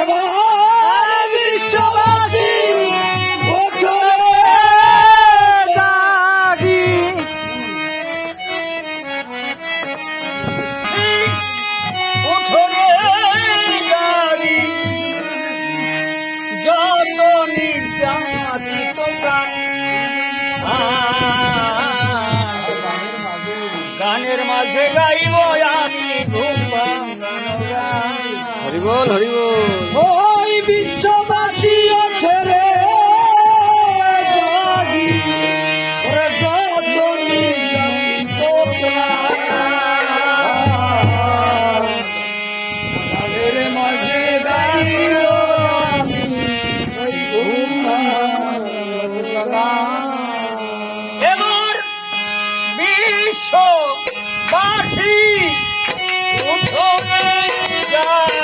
এবার বিশ্ববাসী গানের মাঝে গাইব আমি ঘুম। হরিবল হরিবল। ওই বিশ্ববাসী ওঠে রে জাগি ওরে যত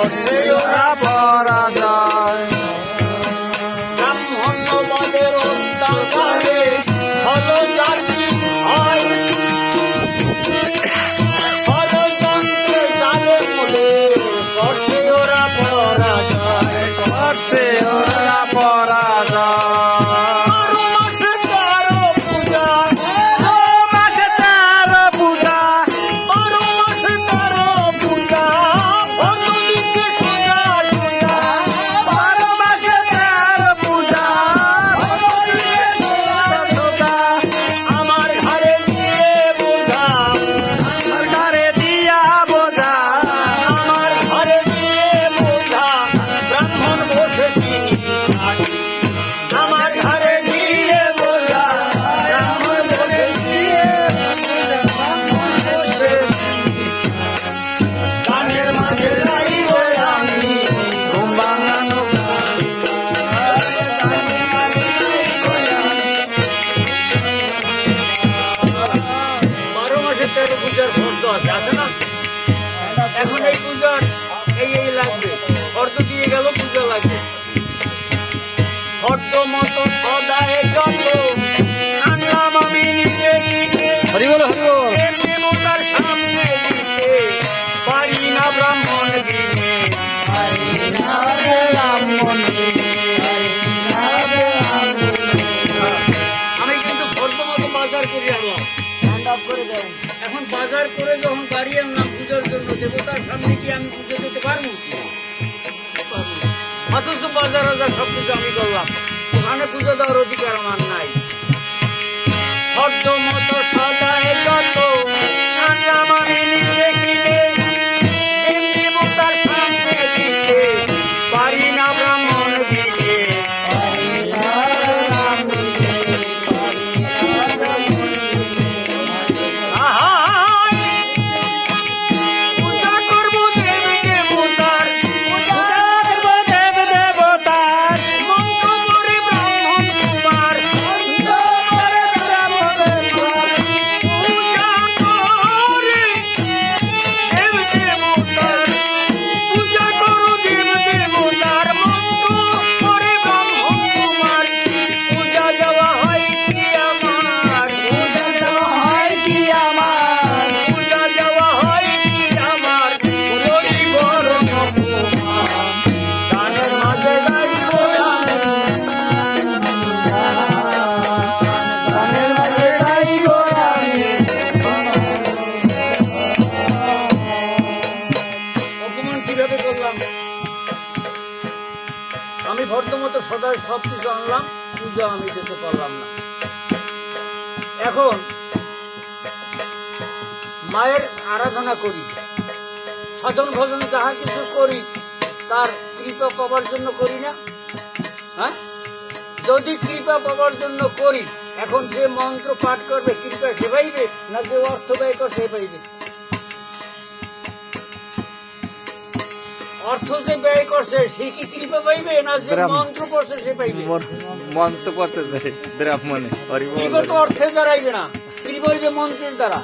করছে তেরো পূজার ফর্দ আছে আছে না? এখন এই পূজার এই এই লাগবে। ফর্দ দিয়ে গেল পূজা লাগবে। ফর্দ মতো সদায় যত আনলাম আমি নিজে সামনে দিতে। পারি না ব্রাহ্মণ আমি বাজার করে যখন বাড়ি আনলাম পুজোর জন্য, দেবতার সামনে কি আমি পুজো দিতে পারব? অথচ বাজার হাজার সব কিছু আমি করলাম। ওখানে পুজো দেওয়ার অধিকার আমার নাই। আমি ভদ্রমতো সদাই সব কিছু আনলাম, পূজা আমি দিতে পারলাম না। এখন মায়ের আরাধনা করি, সাধন ভজন যাহা কিছু করি, তার কৃপা পাবার জন্য করি না। হ্যাঁ? যদি কৃপা পাওয়ার জন্য করি, এখন যে মন্ত্র পাঠ করবে, কৃপা সে পাইবে না যে অর্থ ব্যয় করে সে পাইবে অর্থ যে ব্যয় করছে সে কি কৃপা পাইবে না যে ব্রাহ্মণ। মন্ত্র করছে সে পাইবে? মন্ত্র করছে যায় ব্রাহ্মণে কৃপা তো অর্থে দাঁড়াইবে না কৃপা হইবে মন্ত্রের দ্বারা।